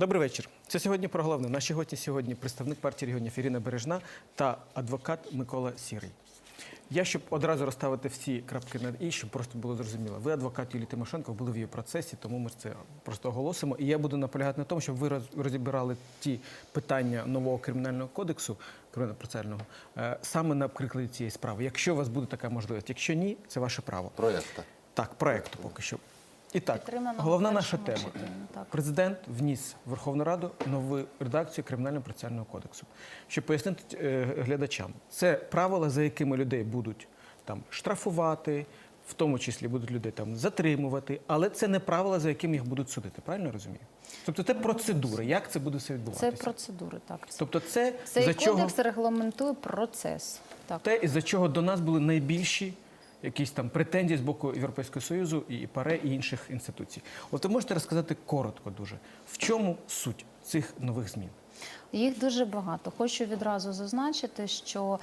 Добрий вечір. Це сьогодні про головне. Наші гості сьогодні представник партії регіонів Ірина Бережна та адвокат Микола Сірий. Я щоб одразу розставити всі крапки над і, щоб просто було зрозуміло. Ви адвокат Юлії Тимошенко були в її процесі, тому ми це просто оголосимо. І я буду наполягати на тому, щоб ви роз- розібрали ті питання нового кримінального кодексу, кримінально процесуального, е, саме на прикладі цієї справи. Якщо у вас буде така можливість, якщо ні, це ваше право. проєкта. Так, проекту поки що. І так, Підтримано головна в наша першому тема. читанні, так. Президент вніс в Верховну Раду нову редакцію кримінального процесуального кодексу. Щоб пояснити е, глядачам, це правила, за якими людей будуть там штрафувати, в тому числі будуть людей там затримувати, але це не правила, за якими їх будуть судити. Правильно я розумію? Тобто це процедури. Як це буде все Це відбуватися? процедури, так. Тобто, це Цей за чого кодекс регламентує процес. Так. те, із-за чого до нас були найбільші якісь там претензії з боку Європейського Союзу і ПАРЕ і інших інституцій. От ви можете розказати коротко дуже, в чому суть цих нових змін? Їх дуже багато. Хочу відразу зазначити, що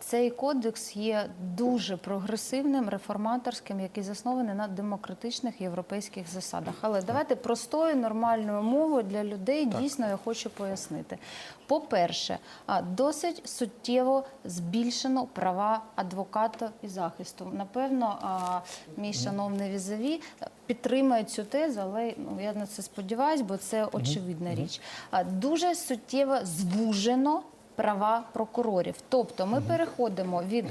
цей кодекс є дуже прогресивним, реформаторським, який заснований на демократичних європейських засадах. Але давайте простою нормальною мовою для людей дійсно я хочу пояснити. По-перше, досить суттєво збільшено права адвоката і захисту. Напевно, мій шановний візаві підтримує цю тезу, але ну, я на це сподіваюся, бо це очевидна річ. Дуже суттєво звужено права прокурорів. Тобто ми переходимо від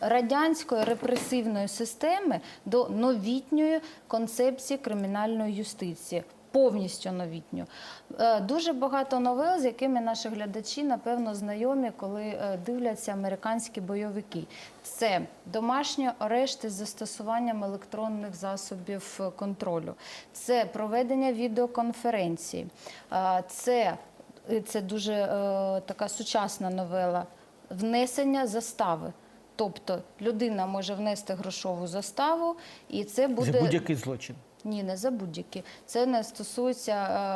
радянської репресивної системи до новітньої концепції кримінальної юстиції. Повністю новітню. Е, Дуже багато новел, з якими наші глядачі, напевно, знайомі, коли е, дивляться американські бойовики. Це домашні арешти з застосуванням електронних засобів е, контролю, це проведення відеоконференцій, е, це, це дуже е, така сучасна новела, внесення застави. Тобто людина може внести грошову заставу, і це буде будь-який злочин. Ні, не за будь-які. Це не стосується,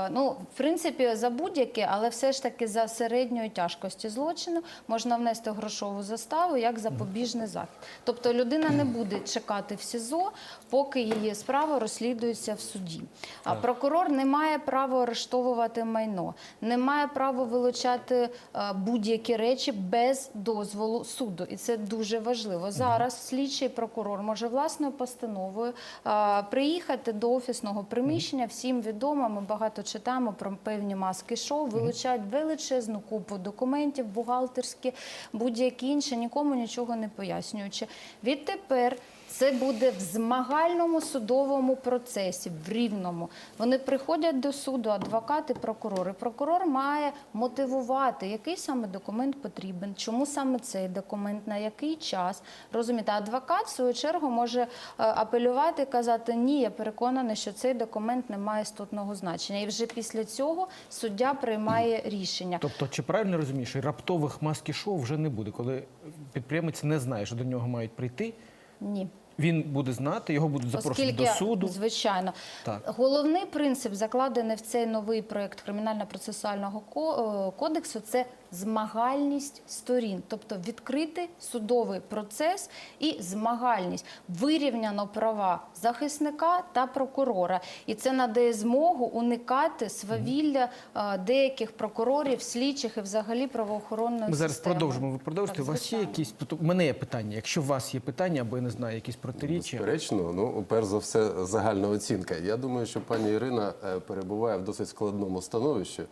е, ну, в принципі, за будь-які, але все ж таки за середньої тяжкості злочину можна внести грошову заставу як запобіжний захід. Тобто людина не буде чекати в СІЗО, поки її справа розслідується в суді. А прокурор не має права арештовувати майно, не має права вилучати е, будь-які речі без дозволу суду. І це дуже важливо. Зараз слідчий прокурор може власною постановою е, приїхати до офісного приміщення. Всім відомо, ми багато читаємо про певні маски шоу, вилучають величезну купу документів, бухгалтерські, будь-які інші, нікому нічого не пояснюючи. Відтепер це буде в змагальному судовому процесі, в рівному. Вони приходять до суду, адвокати, прокурори. Прокурор має мотивувати, який саме документ потрібен, чому саме цей документ, на який час. Розумієте, адвокат в свою чергу може е, апелювати і казати, ні, я переконаний, що цей документ не має істотного значення. І вже після цього суддя приймає рішення. Тобто, чи правильно розумієш, що раптових маски шоу вже не буде, коли підприємець не знає, що до нього мають прийти, Ні. Він буде знати, його будуть запрошувати до суду. звичайно, Так. головний принцип закладений в цей новий проект кримінально-процесуального е, кодексу це змагальність сторін, тобто відкритий судовий процес і змагальність, вирівняно права захисника та прокурора, і це надає змогу уникати свавілля деяких прокурорів, слідчих і взагалі правоохоронної Ми зараз системи. продовжимо. Ви продовжите. Так, У вас є якісь у мене є питання. Якщо у вас є питання, або я не знаю, якісь протиріччя. Безперечно, ну перш за все, загальна оцінка. Я думаю, що пані Ірина е, перебуває в досить складному становищі.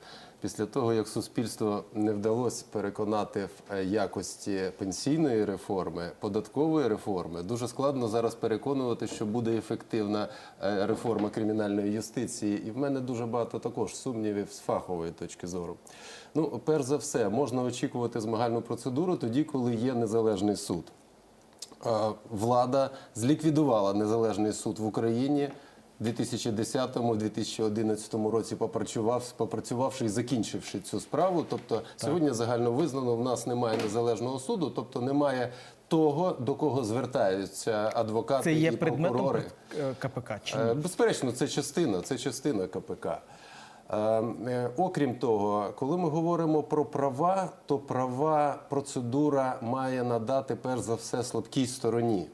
Після того, як суспільство не вдалося переконати в е, якості пенсійної реформи, податкової реформи, дуже складно зараз переконувати, що буде ефективна е, реформа кримінальної юстиції. І в мене дуже багато також сумнівів з фахової точки зору. Ну, перш за все, можна очікувати змагальну процедуру тоді, коли є незалежний суд. Е, влада зліквідувала незалежний суд в Україні 2010-2011 році, попрацював, попрацювавши і закінчивши цю справу. Тобто сьогодні загально визнано, в нас немає незалежного суду, тобто немає того, до кого звертаються адвокати Це є і прокурори. е, КПК чи ні? Е, Безперечно, це частина, це частина КПК. Е, Окрім того, коли ми говоримо про права, то права процедура має надати перш за все слабкій стороні.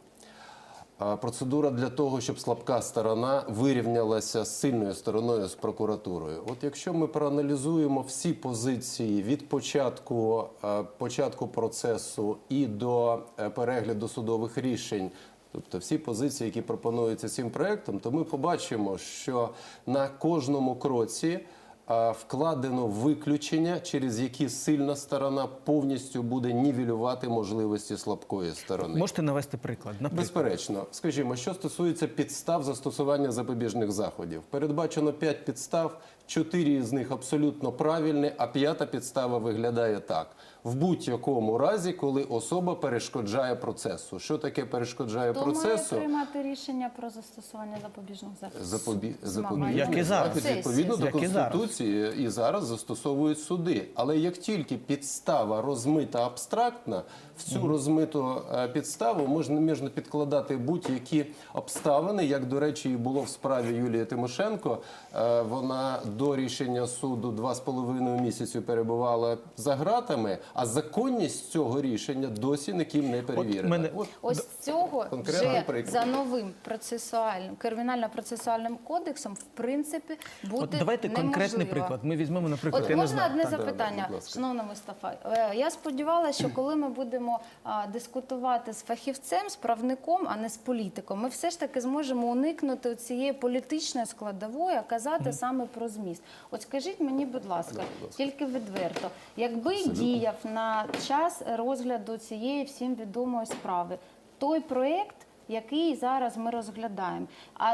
Процедура для того, щоб слабка сторона вирівнялася з сильною стороною з прокуратурою. От якщо ми проаналізуємо всі позиції від початку, е, початку процесу і до е, перегляду судових рішень. Тобто всі позиції, які пропонуються цим проектом, то ми побачимо, що на кожному кроці вкладено виключення, через які сильна сторона повністю буде нівелювати можливості слабкої сторони. Можете навести приклад? Наприклад, Безперечно, скажімо, що стосується підстав застосування запобіжних заходів, передбачено 5 підстав, 4 з них абсолютно правильні, а п'ята підстава виглядає так: в будь-якому разі, коли особа перешкоджає процесу. Що таке перешкоджає Хто процесу? має приймати рішення про застосування запобіжних заходів? Запобі... Змагання. Як і зараз. відповідно до і зараз. конституції і зараз застосовують суди. Але як тільки підстава розмита абстрактна, в цю розмиту е, підставу можна, можна підкладати будь-які обставини, як до речі, і було в справі Юлії Тимошенко. Е, Вона до рішення суду два з половиною місяців перебувала за ґратами, а законність цього рішення досі ніким не перевірена. мене- От Ось з цього вже приклад. за новим процесуальним кримінально-процесуальним кодексом, в принципі, бути От давайте конкретний приклад. Ми візьмемо, наприклад, От я не можна одне Так. запитання, ласка. шановна Мустафа. Е, Я сподівалася, що коли ми будемо а, дискутувати з фахівцем, з правником, а не з політиком, ми все ж таки зможемо уникнути цієї політичної складової, а казати саме про зміст. От скажіть мені, будь ласка, тільки відверто, якби діяв на час розгляду цієї всім відомої справи той проєкт, який зараз ми розглядаємо.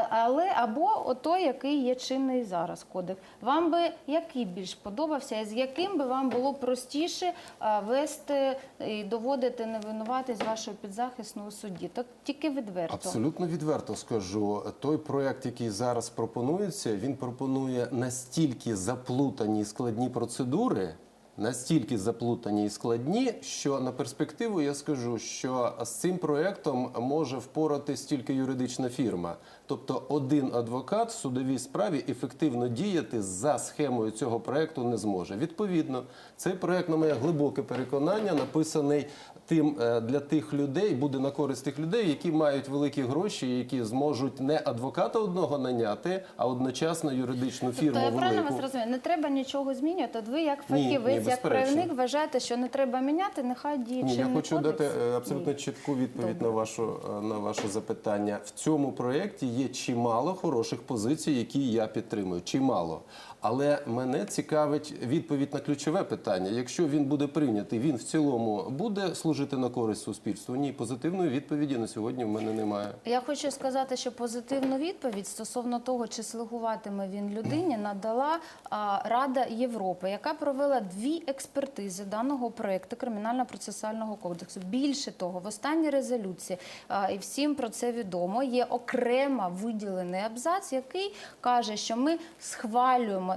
Але або той, який є чинний зараз кодекс. Вам би який більш подобався, і з яким би вам було простіше вести і доводити невинуватість вашого підзахисного судді? Так тільки відверто. Абсолютно відверто скажу. Той проект, який зараз пропонується, він пропонує настільки заплутані складні процедури. Настільки заплутані і складні, що на перспективу я скажу, що з цим проектом може впоратись тільки юридична фірма. Тобто один адвокат в судовій справі ефективно діяти за схемою цього проекту не зможе. Відповідно, цей проект, на моє глибоке переконання, написаний тим е, для тих людей, буде на користь тих людей, які мають великі гроші, які зможуть не адвоката одного наняти, а одночасно юридичну фірму Тобто я правильно вас розумію, не треба нічого змінювати. От ви як ні, фахівець, як правник вважаєте, що не треба міняти, нехай діє Ні, я хочу кодекс. дати е, абсолютно Ні. чітку відповідь Добре. на вашу е, на ваше запитання. В цьому проєкті є чимало хороших позицій, які я підтримую. Чимало. Але мене цікавить відповідь на ключове питання. Якщо він буде прийнятий, він в цілому буде служити на користь суспільству? Ні, позитивної відповіді на сьогодні в мене немає. Я хочу сказати, що позитивну відповідь стосовно того, чи слугуватиме він людині, надала Рада Європи, яка провела дві експертизи даного проекту кримінально-процесуального кодексу. Більше того, в останній резолюції і всім про це відомо. Є окремо виділений абзац, який каже, що ми схвалюємо.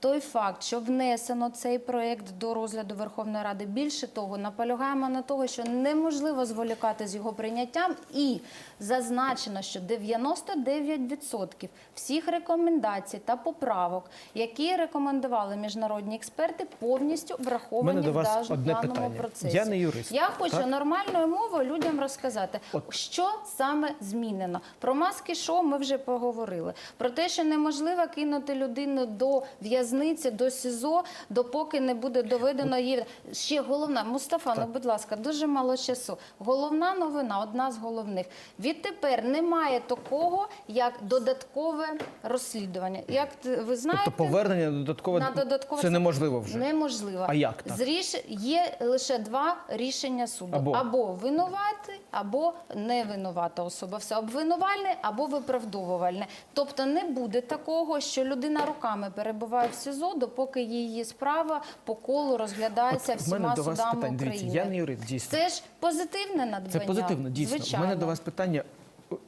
Той факт, що внесено цей проект до розгляду Верховної Ради, більше того, наполягаємо на того, що неможливо зволікати з його прийняттям, і зазначено, що 99% всіх рекомендацій та поправок, які рекомендували міжнародні експерти, повністю враховані в даному процесі. Я не юрист, Я хочу так? нормальною мовою людям розказати, От. що саме змінено. Про маски шоу ми вже поговорили. Про те, що неможливо кинути людину до в'язниці, до СІЗО, допоки не буде доведено її. Ще головна, Мустафа, ну будь ласка, дуже мало часу. Головна новина, одна з головних. Відтепер немає такого, як додаткове розслідування. Як ви знаєте, Тобто повернення додатково на додаткове це неможливо вже. Неможливо. А як так? З. Є лише два рішення суду: Або? або, винуватий, або невинувата особа. Все обвинувальне або виправдовувальне. Тобто не буде такого, що людина руками перебуває в СІЗО, допоки її справа по колу розглядається От У мене всіма до вас судами питання. України. Дивіться, я не юрист, дійсно. Це ж позитивне надбання. Це позитивно, дійсно. Звичайно. У мене до вас питання.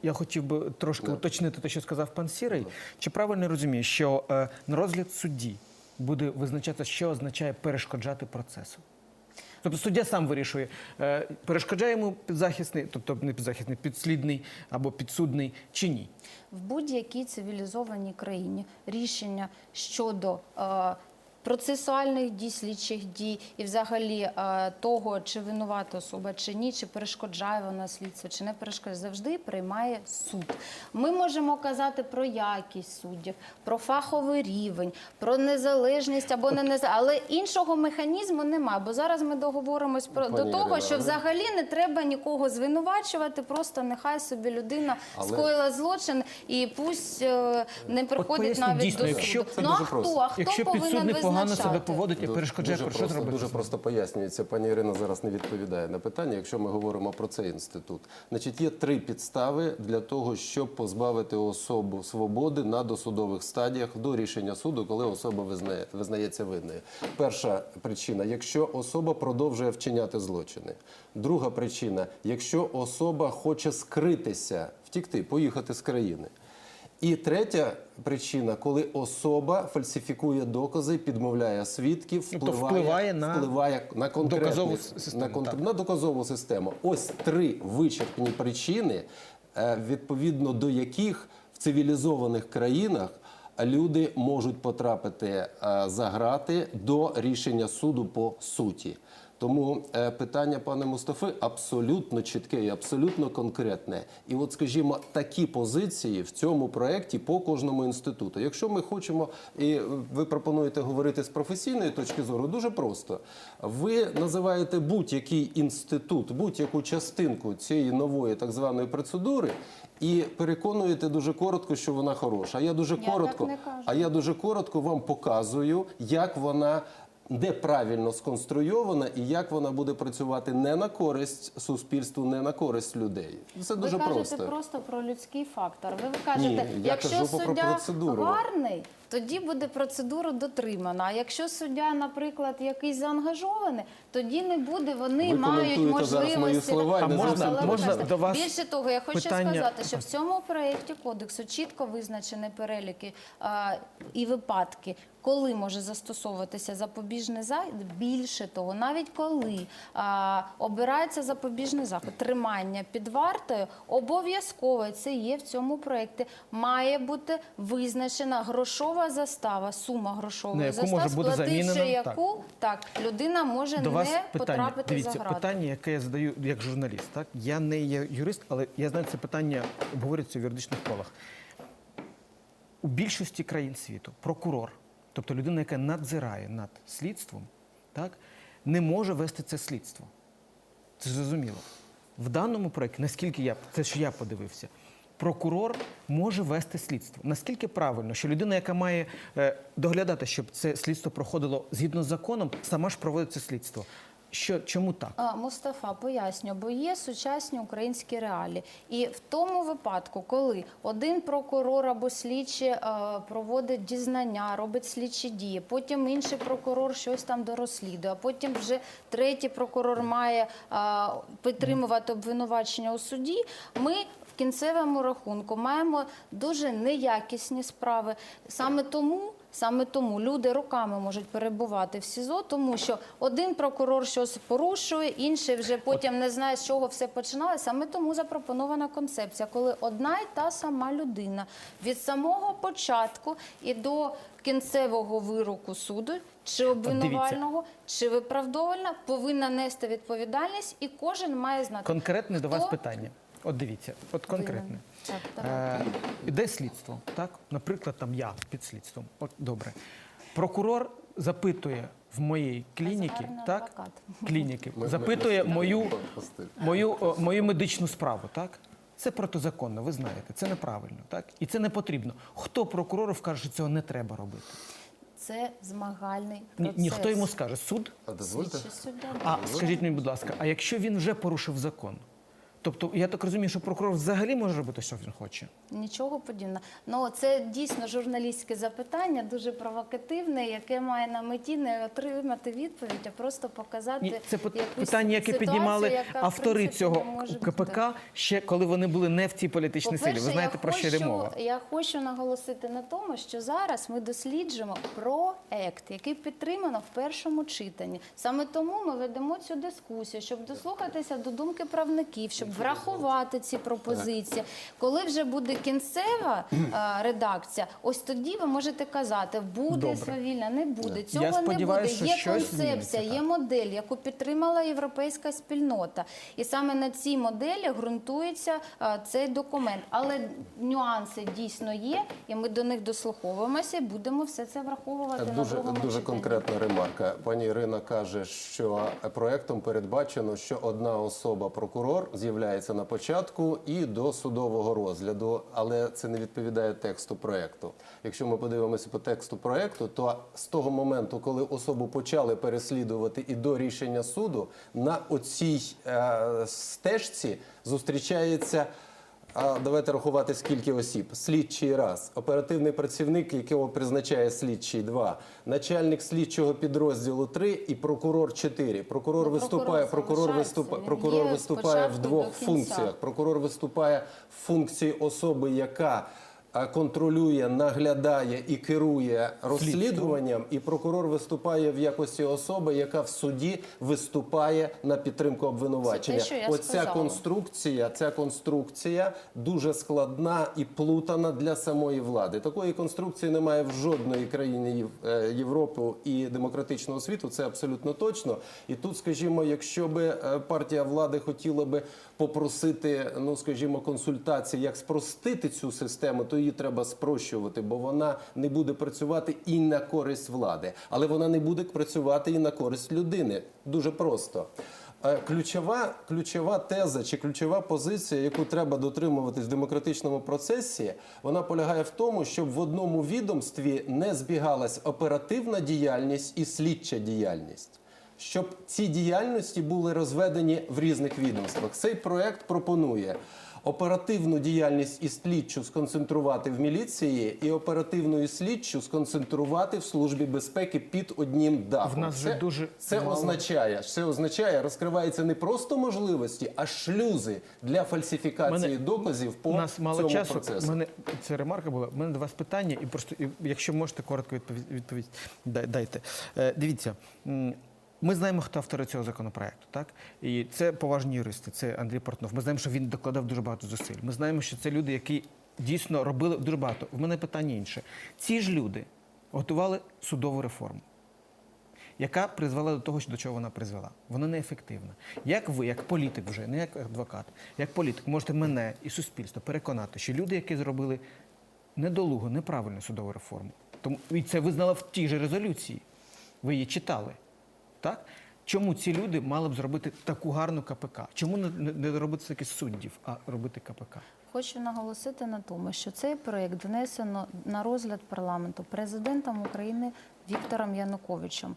Я хотів би трошки уточнити те, що сказав пан Сірий. Чи правильно розумієш, розумію, що е, на розгляд судді буде визначатися, що означає перешкоджати процесу? Тобто суддя сам вирішує, е, перешкоджає йому підзахисний, тобто не підзахисний, підслідний або підсудний чи ні. в будь-якій цивілізованій країні рішення щодо е, процесуальних дій, слідчих дій і взагалі е, того, чи винувата особа чи ні, чи перешкоджає вона слідство, чи не перешкоджає, завжди приймає суд. Ми можемо казати про якість суддів, про фаховий рівень, про незалежність або не незалежність, але іншого механізму немає. Бо зараз ми договоримось про Пані до того, Ірина, що взагалі не треба нікого звинувачувати, просто нехай собі людина Але- скоїла злочин і пусть е, не приходить навіть дійсно, до якщо суду. це Ну а хто? А хто Якщо повинен підсудний погано себе поводить і перешкоджає, дуже про що просто, зробити? дуже просто пояснюється. Пані Ірина зараз не відповідає на питання. Якщо ми говоримо про цей інститут, значить є три підстави для того, щоб позбавити особу свободи на досудових стадіях до рішення суду, коли особа визнає, визнається винною. Перша причина, якщо особа продовжує вчиняти злочини. Друга причина, якщо особа хоче скритися, втікти, поїхати з країни. І третя причина, коли особа фальсифікує докази, підмовляє свідків, Тобто впливає, впливає на впливає на доказову систему, на, кон- на доказову систему. Ось три вичерпні причини, е, відповідно до яких в цивілізованих країнах люди можуть потрапити е, за грати до рішення суду по суті. Тому е, питання пане Мустафи абсолютно чітке і абсолютно конкретне. І от, скажімо, такі позиції в цьому проєкті по кожному інституту. Якщо ми хочемо, і ви пропонуєте говорити з професійної точки зору, дуже просто. Ви називаєте будь-який інститут, будь-яку частинку цієї нової так званої процедури. І переконуєте дуже коротко, що вона хороша. А я дуже Я коротко, а я дуже коротко вам показую, як вона неправильно сконструйована і як вона буде працювати не на користь суспільству, не на користь людей. Це дуже ви кажете просто. просто про людський фактор. Ви кажете, Ні, я якщо кажу про суддя процедуру. гарний, тоді буде процедура дотримана. А якщо суддя, наприклад, якийсь заангажований, тоді не буде. Вони Ви мають коментуєте зараз мої можливості. слова А можна- можна до вас більше того, я хочу питання- сказати, що в цьому проєкті кодексу чітко визначені переліки а, і випадки. Коли може застосовуватися запобіжний захід, більше того, навіть коли а, обирається запобіжний захід, тримання під вартою, обов'язково це є в цьому проєкті. Має бути визначена грошова застава, сума грошової яку застави, може бути сплативши замінена, яку так. людина може До не вас питання. потрапити Дивіться, за грати. питання, яке я задаю як журналіст. Так? Я не є юрист, але я знаю, це питання обговорюється в юридичних колах. У більшості країн світу прокурор, тобто людина, яка надзирає над слідством, так, не може вести це слідство. Це зрозуміло. В даному проєкті, наскільки я це що я подивився, прокурор може вести слідство. Наскільки правильно, що людина, яка має е, доглядати, щоб це слідство проходило згідно з законом, сама ж проводить це слідство. Що чому так? А, Мустафа, поясню, бо є сучасні українські реалії. І в тому випадку, коли один прокурор або слідчий е, проводить дізнання, робить слідчі дії, потім інший прокурор щось там дорозслідує, а потім вже третій прокурор має е, підтримувати обвинувачення у суді, ми в кінцевому рахунку маємо дуже неякісні справи. Саме тому. Саме тому люди роками можуть перебувати в СІЗО, тому що один прокурор щось порушує, інший вже потім не знає, з чого все починалося. Саме тому запропонована концепція, коли одна й та сама людина від самого початку і до кінцевого вироку суду, чи обвинувального, чи виправдовальна, повинна нести відповідальність, і кожен має знати. Конкретне до вас питання. От дивіться, от конкретне. Так, давай. Е, іде слідство, так? Наприклад, там я під слідством. От добре. Прокурор запитує в моїй клініці, Гарний так? адвокат. Клініки, запитує мою, мою, о, мою медичну справу, так? Це протизаконно, ви знаєте, це неправильно, так? І це не потрібно. Хто прокурору скаже, що цього не треба робити? Це змагальний Ні, процес. ні, хто йому скаже? Суд? А дозвольте? Суддя. А скажіть мені, будь ласка, а якщо він вже порушив закон? Тобто, я так розумію, що прокурор взагалі може робити, що він хоче. Нічого подібного. Ну це дійсно журналістське запитання, дуже провокативне, яке має на меті не отримати відповідь, а просто показати Ні, це якусь питання, яке ситуацію, піднімали яка, автори принципі, цього КПК ще коли вони були не в цій політичній силі. Ви знаєте про що йде мова? Я хочу наголосити на тому, що зараз ми досліджуємо проект, який підтримано в першому читанні. Саме тому ми ведемо цю дискусію, щоб дослухатися до думки правників, щоб врахувати ці пропозиції. Коли вже буде кінцева е, редакція, ось тоді ви можете казати, буде Добре. свавільна, не буде. Цього не буде. сподіваюся, що Є щось концепція, є так. модель, яку підтримала європейська спільнота. І саме на цій моделі ґрунтується е, цей документ. Але нюанси дійсно є, і ми до них дослуховуємося і будемо все це враховувати на Дуже, другому дуже читанні. конкретна ремарка. Пані Ірина каже, що проектом передбачено, що одна особа прокурор з'являється на початку і до судового розгляду, але це не відповідає тексту проекту. Якщо ми подивимося по тексту проекту, то з того моменту, коли особу почали переслідувати і до рішення суду, на оцій е, стежці зустрічається. А давайте рахувати скільки осіб. Слідчий раз, оперативний працівник, якого призначає слідчий два, начальник слідчого підрозділу три і прокурор чотири. Прокурор Ну, виступає, прокурор прокурор виступає, прокурор виступає в двох функціях. Прокурор виступає в функції особи, яка контролює, наглядає і керує розслідуванням, і прокурор виступає в якості особи, яка в суді виступає на підтримку обвинувачення. Це те, Оця сказала. конструкція, ця конструкція дуже складна і плутана для самої влади. Такої конструкції немає в жодної країні е, Європи і демократичного світу. Це абсолютно точно. І тут, скажімо, якщо би е, партія влади хотіла би попросити, ну скажімо, консультації, як спростити цю систему, то її треба спрощувати, бо вона не буде працювати і на користь влади, але вона не буде працювати і на користь людини. Дуже просто. Е, Ключова, ключова теза чи ключова позиція, яку треба дотримуватись в демократичному процесі, вона полягає в тому, щоб в одному відомстві не збігалась оперативна діяльність і слідча діяльність. Щоб ці діяльності були розведені в різних відомствах. Цей проект пропонує оперативну діяльність і слідчу сконцентрувати в міліції, і оперативну і слідчу сконцентрувати в службі безпеки під одним дахом. В нас Це- дуже це мало. означає, це означає, розкриваються не просто можливості, а шлюзи для фальсифікації Мене- доказів по нас мало цьому часу. процесу. Мене це ремарка була. У мене до вас питання, і просто і, якщо можете коротко відповідь, відповідь дайте. Е, дивіться. Ми знаємо, хто автори цього законопроекту, так? І це поважні юристи, це Андрій Портнов. Ми знаємо, що він докладав дуже багато зусиль. Ми знаємо, що це люди, які дійсно робили дуже багато. В мене питання інше. Ці ж люди готували судову реформу яка призвела до того, до чого вона призвела. Вона неефективна. Як ви, як політик вже, не як адвокат, як політик, можете мене і суспільство переконати, що люди, які зробили недолугу, неправильну судову реформу, тому і це визнала в тій же резолюції. Ви її читали. Так? Чому ці люди мали б зробити таку гарну КПК? Чому не, робити таких суддів, а робити КПК? Хочу наголосити на тому, що цей проєкт внесено на розгляд парламенту президентом України Віктором Януковичем.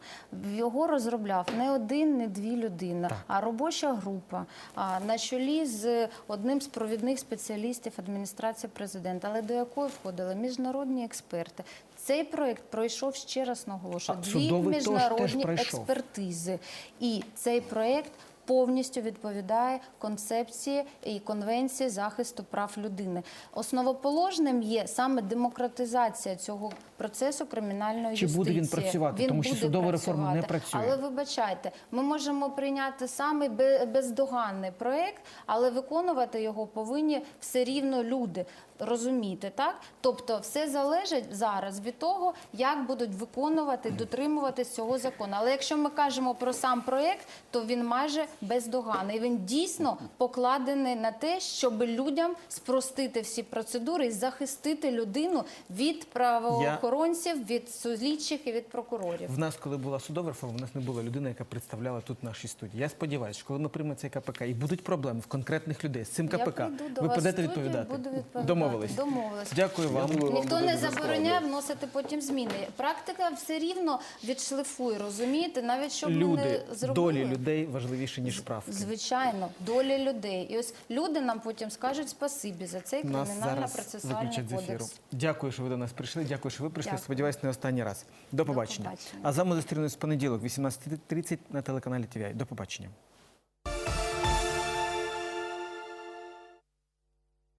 Його розробляв не один, не дві людини, Так. а робоча група а, на чолі з одним з провідних спеціалістів адміністрації президента, але до якої входили міжнародні експерти. Цей проєкт пройшов ще раз наголошую А дві судовий теж- теж міжнародні експертизи. І цей проєкт повністю відповідає концепції і конвенції захисту прав людини. Основоположним є саме демократизація цього процесу кримінальної Чи юстиції. буде він працювати? Тому що судова реформа не працює. Але вибачайте, ми можемо прийняти самий бездоганний проект, але виконувати його повинні все рівно люди. Розумієте, так? Тобто, все залежить зараз від того, як будуть виконувати, дотримуватись цього закону. Але якщо ми кажемо про сам проект, то він майже бездоганний. Він дійсно покладений на те, щоб людям спростити всі процедури і захистити людину від правоохоронців, від слідчих і від прокурорів. В нас, коли була судова реформа, в нас не було людини, яка представляла тут наші студії. Я сподіваюся, що коли ми приймемо цей КПК і будуть проблеми в конкретних людей з цим КПК, прийду до ви вас прийдете відповідати. буду відповідати. Домовились. Домовились. Дякую вам. Ніхто не забороняє вносити потім зміни. Практика все рівно відшлифує, розумієте? Навіть щоб ми Люди, не зробили. долі людей важливіші, ніж правки. Звичайно, доля людей. І ось люди нам потім скажуть спасибі за цей Нас зараз кримінально-процесуальний виключать з ефіру. кодекс. Дякую, що ви до нас прийшли. Дякую, що ви прийшли. Дякую. Сподіваюсь, не останній раз. До побачення. побачення. А з вами зустрінусь в понеділок, 18.30 на телеканалі ТВІ. До побачення.